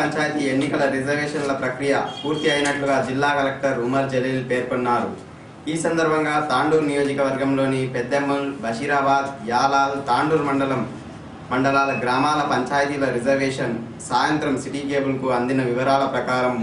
పంచాయతీ ఎన్నికల రిజర్వేషన్ల ప్రక్రియ పూర్తి అయినట్లుగా జిల్లా కలెక్టర్ ఉమర్ జలీల్ పేర్కొన్నారు. ఈ సందర్భంగా తాండూరు నియోజకవర్గంలోని పెద్దెమ్మల్ బషీరాబాద్ యాలాల్ తాండూరు మండలం మండలాల గ్రామాల పంచాయతీల రిజర్వేషన్ సాయంత్రం సిటీ కేబుల్కు అందిన వివరాల ప్రకారం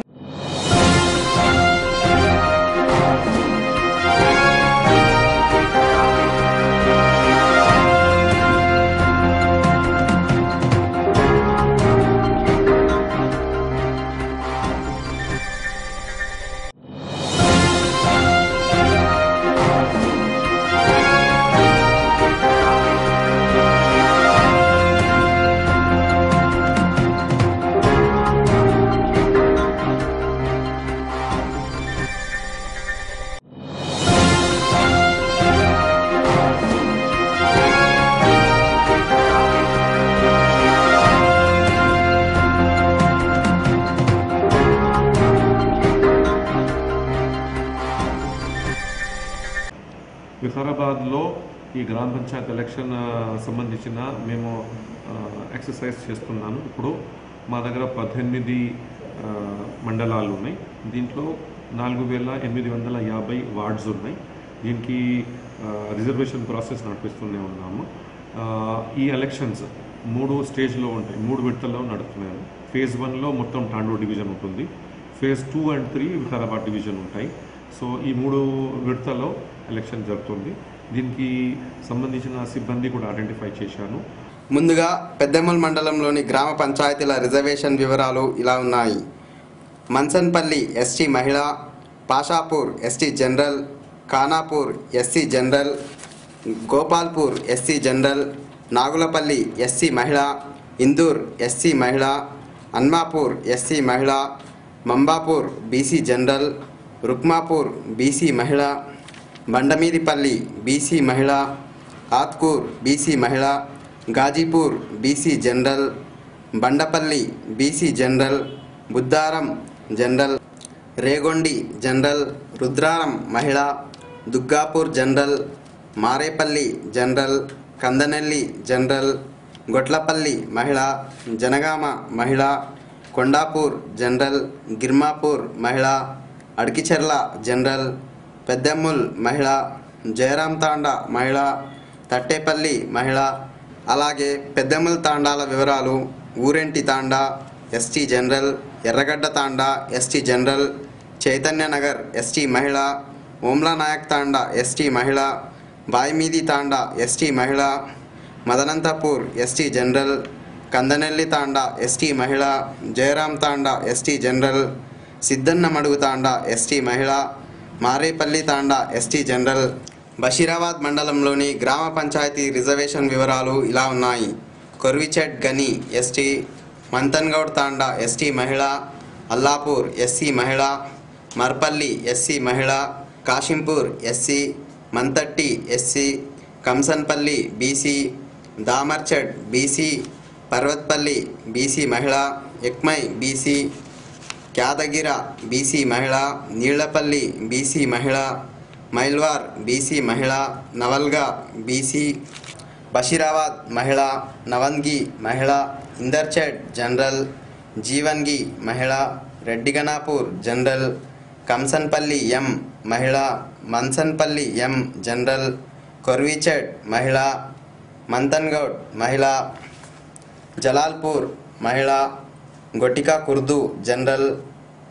హైదరాబాద్లో ఈ గ్రామ పంచాయత్ ఎలక్షన్ సంబంధించిన మేము ఎక్సర్సైజ్ చేస్తున్నాను. ఇప్పుడు మా దగ్గర పద్దెనిమిది మండలాలు ఉన్నాయి. దీంట్లో నాలుగు వేల ఎనిమిది వందల యాభై వార్డ్స్ ఉన్నాయి. దీనికి రిజర్వేషన్ ప్రాసెస్ నడిపిస్తూనే ఉన్నాము. ఈ ఎలక్షన్స్ మూడు స్టేజ్లో ఉంటాయి. మూడు విడతల్లో నడుస్తున్నాయి. ఫేజ్ వన్లో మొత్తం టాండూర్ డివిజన్ ఉంటుంది. Phase two and three Vikarabad division ఉంటాయి. సో ఈ మూడు విడతల్లో ఎలక్షన్ జరుగుతుంది. దీనికి సంబంధించిన సిబ్బంది కూడా ఐడెంటిఫై చేశాను. ముందుగా పెద్దమల్ మండలంలోని గ్రామ పంచాయతీల రిజర్వేషన్ వివరాలు ఇలా ఉన్నాయి. మన్సన్పల్లి ఎస్టీ మహిళ Pashapur ST general Khanapur SC general Gopalpur SC general Nagulapalli SC మహిళ ఇందూర్ ఎస్సీ మహిళ అన్మాపూర్ ఎస్సీ మహిళ Mambapur BC general Rukmapur BC మహిళ బండమీదిపల్లి బీసీ మహిళ ఆత్కూర్ బీసీ మహిళ Gajipur BC general Bandapalli BC general Buddaram general Regondi general Rudraram మహిళ Duggapur general Marepalli general Kandanelli general Gotlapalli మహిళ జనగామ మహిళ Kondapur general Girmapur మహిళ అడికిచెర్ల జనరల్ పెద్దెమ్ముల్ మహిళ జయరాం తాండా మహిళ తట్టేపల్లి మహిళ అలాగే పెద్దెమ్ముల్ తాండాల వివరాలు Urenti Tanda ST general Erragadda Tanda ST general Chaitanya Nagar ST మహిళ ఓమ్లా నాయక్ తాండా ఎస్టీ మహిళ బాయిమీది తాండా ఎస్టీ మహిళ Madanantapur ST general Kandanelli Tanda ST మహిళ Jayaram Tanda ST general Siddanna Madugu Tanda ST మహిళ మారేపల్లి తాండా ఎస్టీ జనరల్ బషీరాబాద్ మండలంలోని గ్రామ పంచాయతీ రిజర్వేషన్ వివరాలు ఇలా ఉన్నాయి. కొర్విచెట్ గని ఎస్టీ మంతన్గౌడ్ తాండా ఎస్టీ మహిళ అల్లాపూర్ ఎస్సీ మహిళ మర్పల్లి ఎస్సీ మహిళ Kashimpur SC Mantatti SC Kamsanpalli BC Damarchad BC Parvatpalli BC మహిళ ఎక్మై బీసీ యాదగిర బీసీ మహిళ నీళ్ళపల్లి బీసీ మహిళ మైల్వార్ బీసీ మహిళ నవల్గా బీసీ బషీరాబాద్ మహిళ నవంగి మహిళ ఇందర్చెడ్ జనరల్ జీవన్గి మహిళ రెడ్డిగనాపూర్ జనరల్ కంసన్పల్లి ఎం మహిళ మన్సన్పల్లి ఎం జనరల్ కొర్విచెడ్ మహిళ మంతన్గౌడ్ మహిళ జలాల్పూర్ మహిళ Gotika Khurd general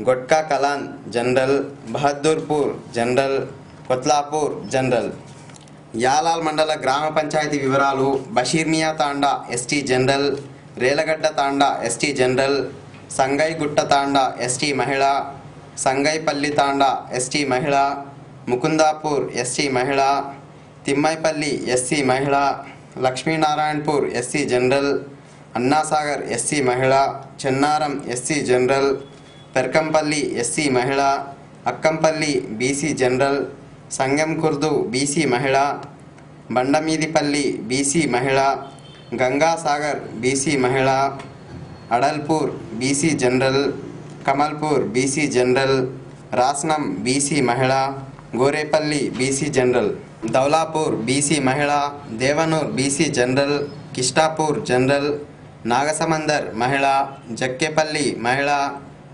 Gotka Kalan general Bahadurpur general Kotlapur general. Yalal మండల గ్రామ పంచాయతీ వివరాలు Bashirmiya Tanda ST general Relagadda Tanda ST general Sangaigutta Tanda ST మహిళ సంగైపల్లి తాండా ఎస్టీ మహిళ ముకుందాపూర్ ఎస్టీ మహిళ తిమ్మైపల్లి ఎస్సీ మహిళ Lakshminarayanpur SC general Annasagar SC మహిళ Chennaram SC general Perkampalli SC మహిళ Akkampalli BC general Sangam Khurd BC మహిళ బండమీదిపల్లి బీసీ మహిళ Gangasagar BC మహిళ Adalpur BC general Kamalpur BC general Rasnam BC మహిళ Gorepalli BC general Daulapur BC మహిళ Devanur BC general Kishtapur general Nagasamandar మహిళ జక్కేపల్లి మహిళ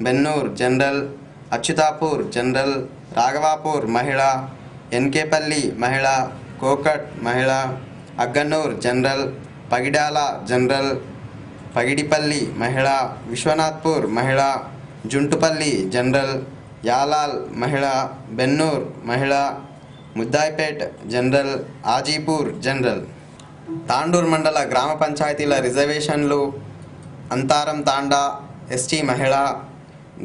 Bennur general Achyutapur general Raghavapur మహిళ ఎన్కేపల్లి మహిళ కోకట్ మహిళ అగ్గన్నూర్ జనరల్ పగిడాల జనరల్ పగిడిపల్లి మహిళ విశ్వనాథ్పూర్ మహిళ జుంటుపల్లి జనరల్ యాలాల్ మహిళ బెన్నూర్ మహిళ ముద్దాయిపేట్ జనరల్ ఆజీపూర్ జనరల్. తాండూర్ మండల గ్రామ పంచాయతీల రిజర్వేషన్లు అంతారం తాండా ఎస్టీ మహిళ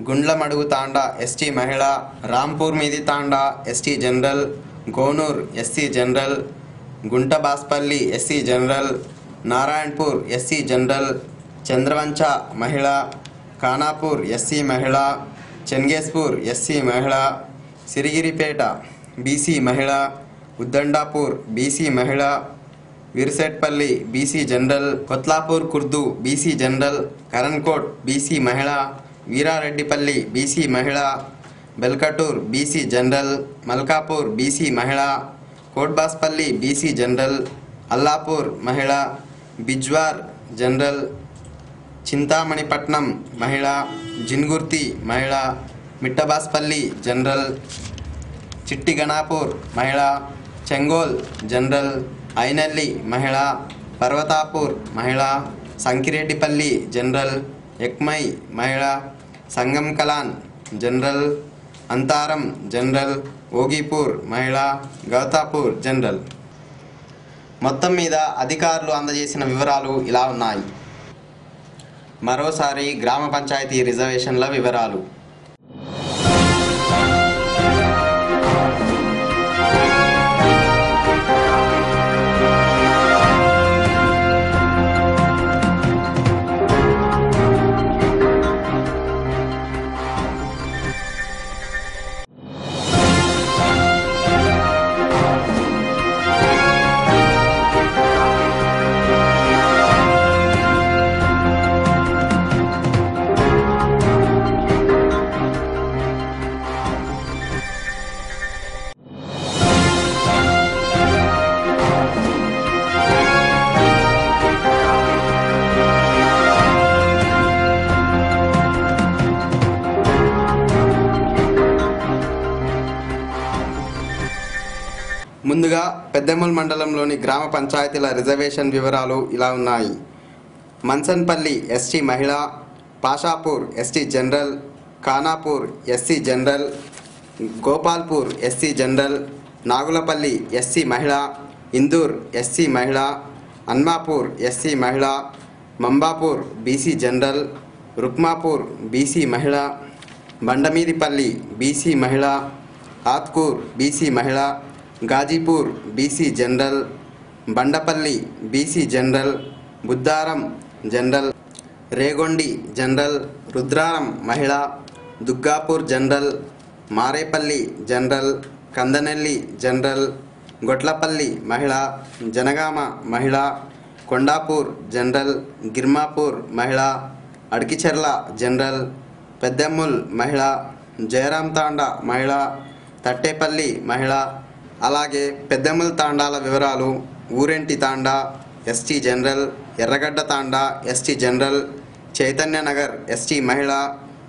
గుండ్లమడుగు తాండా ఎస్టీ మహిళ Rampur Midi Tanda ST general Gonur SC general Gunta Baspalli SC general Narayanpur SC general Chandravancha మహిళ ఖానాపూర్ ఎస్సీ మహిళ చెన్గేస్పూర్ ఎస్సీ మహిళ సిరిగిరిపేట బీసీ మహిళ ఉద్దండాపూర్ బీసీ మహిళ Virisetpalli BC general Kotlapur Khurd BC general Karankot BC మహిళ Veerareddipalli BC మహిళ Belkatur BC general Malkapur BC మహిళ Kotbaspalli BC general Allapur మహిళ Bijwar general చింతామణిపట్నం మహిళ జిన్గుర్తి మహిళ మిట్టబాస్పల్లి జనరల్ చిట్టి గణాపూర్ మహిళ చెంగోల్ జనరల్ ఐనల్లి మహిళ పర్వతాపూర్ మహిళ సంకిరెడ్డిపల్లి జనరల్ ఎక్మై మహిళ సంగం కలాన్ జనరల్ అంతారం జనరల్ ఓగిపూర్ మహిళా గౌతాపూర్ జనరల్. మొత్తం మీద అధికారులు అందజేసిన వివరాలు ఇలా ఉన్నాయి. మరోసారి గ్రామ పంచాయతీ రిజర్వేషన్ల వివరాలు. ముందుగా పెద్దెమ్మల్ మండలంలోని గ్రామ పంచాయతీల రిజర్వేషన్ వివరాలు ఇలా ఉన్నాయి. మన్సన్పల్లి ఎస్టీ మహిళ Pashapur ST general Khanapur SC general Gopalpur SC general Nagulapalli SC మహిళ ఇందూర్ ఎస్సీ మహిళ అన్మాపూర్ ఎస్సీ మహిళ Mambapur BC general Rukmapur BC మహిళ బండమీరిపల్లి బీసీ మహిళ ఆత్కూర్ బీసీ మహిళ Gajipur BC general Bandapalli BC general Buddaram general Regondi general Rudraram మహిళ Duggapur general Marepalli general Kandanelli general Gotlapalli మహిళ జనగామ మహిళ Kondapur general Girmapur మహిళ అడికిచెర్ల జనరల్ పెద్దెమ్ముల్ మహిళ జయరాం తాండా మహిళ తట్టేపల్లి మహిళ అలాగే పెద్దమ్మల తాండాల వివరాలు Urenti Tanda ST general Erragadda Tanda ST general Chaitanya Nagar ST మహిళ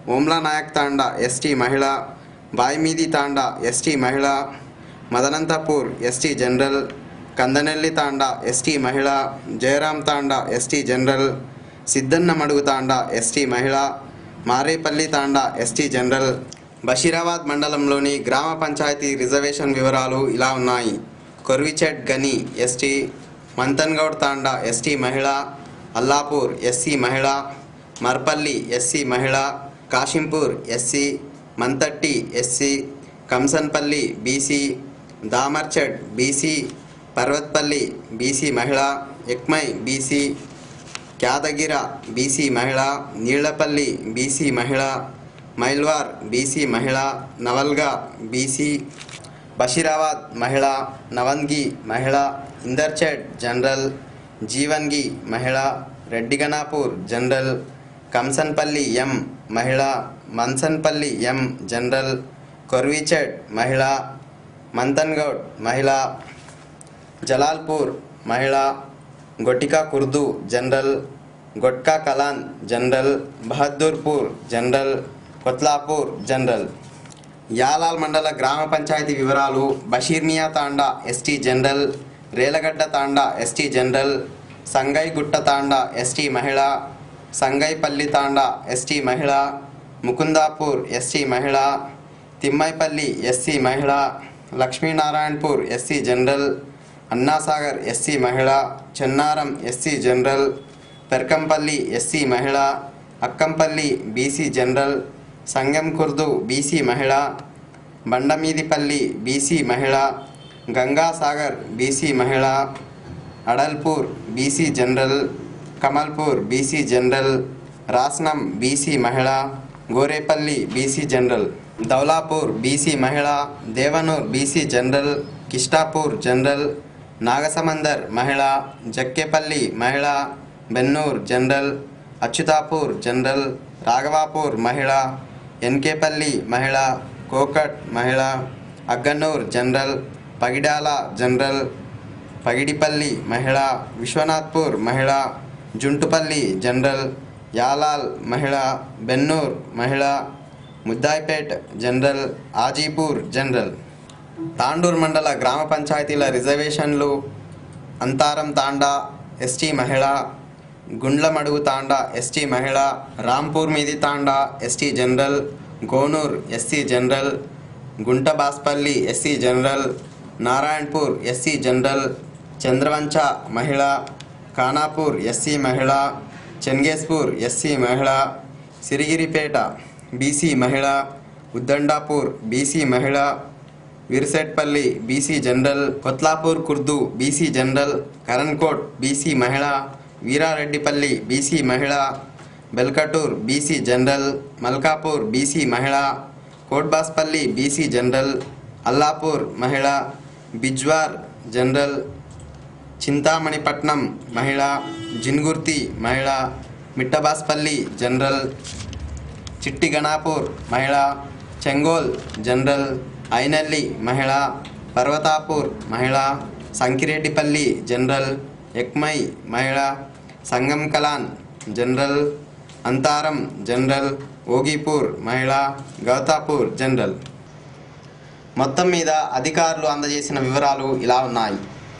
ఓమ్లా నాయక్ తాండా ఎస్టీ మహిళ బాయిమీది తాండా ఎస్టీ మహిళ Madanantapur ST general Kandanelli Tanda ST మహిళ Jayaram Tanda ST general Siddanna Madugu Tanda ST మహిళ మారేపల్లి తాండా ఎస్టీ జనరల్ బషీరాబాద్ మండలంలోని గ్రామ పంచాయతీ రిజర్వేషన్ వివరాలు ఇలా ఉన్నాయి. కొర్విచెట్ గని ఎస్టీ మంతన్గౌడ్ తాండా ఎస్టీ మహిళ అల్లాపూర్ ఎస్సీ మహిళ మర్పల్లి ఎస్సీ మహిళ Kashimpur SC Mantatti SC Kamsanpalli BC Damarchad BC Parvatpalli BC మహిళ ఎక్మై బీసీ క్యాదగిర బీసీ మహిళ నీళ్ళపల్లి బీసీ మహిళ మైల్వార్ బీసీ మహిళ నవల్గా బీసీ బషీరాబాద్ మహిళ నవంగి మహిళ ఇందర్చెడ్ జనరల్ జీవన్గి మహిళ రెడ్డిగనాపూర్ జనరల్ కంసన్పల్లి ఎం మహిళ మన్సన్పల్లి ఎం జనరల్ కొర్వీచెడ్ మహిళ మంతన్గౌడ్ మహిళ జలాల్పూర్ మహిళ Gotika Khurd general Gotka Kalan general Bahadurpur general Kotlapur general. Yalal మండల గ్రామ పంచాయతీ వివరాలు Bashirmiya Tanda ST general Relagadda Tanda ST general Sangaigutta Tanda ST మహిళ సంగైపల్లి తాండా ఎస్టీ మహిళ ముకుందాపూర్ ఎస్టీ మహిళ తిమ్మైపల్లి ఎస్సీ మహిళ Lakshminarayanpur SC general Annasagar SC మహిళ Chennaram SC general Perkampalli SC మహిళ Akkampalli BC general Sangam Khurd BC మహిళ బండమీదిపల్లి బీసీ మహిళ Gangasagar BC మహిళ Adalpur BC general Kamalpur BC general Rasnam BC మహిళ Gorepalli BC general Daulapur BC మహిళ Devanur BC general Kishtapur general Nagasamandar మహిళ జక్కేపల్లి మహిళ Bennur general Achyutapur general Raghavapur మహిళ ఎన్కేపల్లి మహిళ కోకట్ మహిళ అగ్గన్నూర్ జనరల్ పగిడాల జనరల్ పగిడిపల్లి మహిళ విశ్వనాథ్పూర్ మహిళ జుంటుపల్లి జనరల్ యాలాల్ మహిళ బెన్నూర్ మహిళ ముద్దాయిపేట్ జనరల్ ఆజీపూర్ జనరల్. తాండూర్ మండల గ్రామ పంచాయతీల రిజర్వేషన్లు అంతారం తాండా ఎస్టీ మహిళ గుండ్లమడుగు తాండా ఎస్టీ మహిళ Rampur Midi Tanda ST general Gonur SC general Gunta Baspalli SC general Narayanpur SC general Chandravancha మహిళ ఖానాపూర్ ఎస్సీ మహిళ చెన్గేస్పూర్ ఎస్సీ మహిళ సిరిగిరిపేట బీసీ మహిళ ఉద్దండాపూర్ బీసీ మహిళ Virisetpalli BC general Kotlapur Khurd BC general Karankot BC మహిళ Veerareddipalli BC మహిళ Belkatur BC general Malkapur BC మహిళ Kotbaspalli BC general Allapur మహిళ Bijwar general చింతామణిపట్నం మహిళ జిన్గుర్తి మహిళ మిట్టబాస్పల్లి జనరల్ చిట్టి గణాపూర్ మహిళ చెంగోల్ జనరల్ ఐనల్లి మహిళ పర్వతాపూర్ మహిళ సంకిరెడ్డిపల్లి జనరల్ ఎక్మై మహిళ సంగం కలాన్ జనరల్ అంతారం జనరల్ ఓగీపూర్ మహిళా గౌతాపూర్ జనరల్. మొత్తం మీద అధికారులు అందజేసిన వివరాలు ఇలా ఉన్నాయి.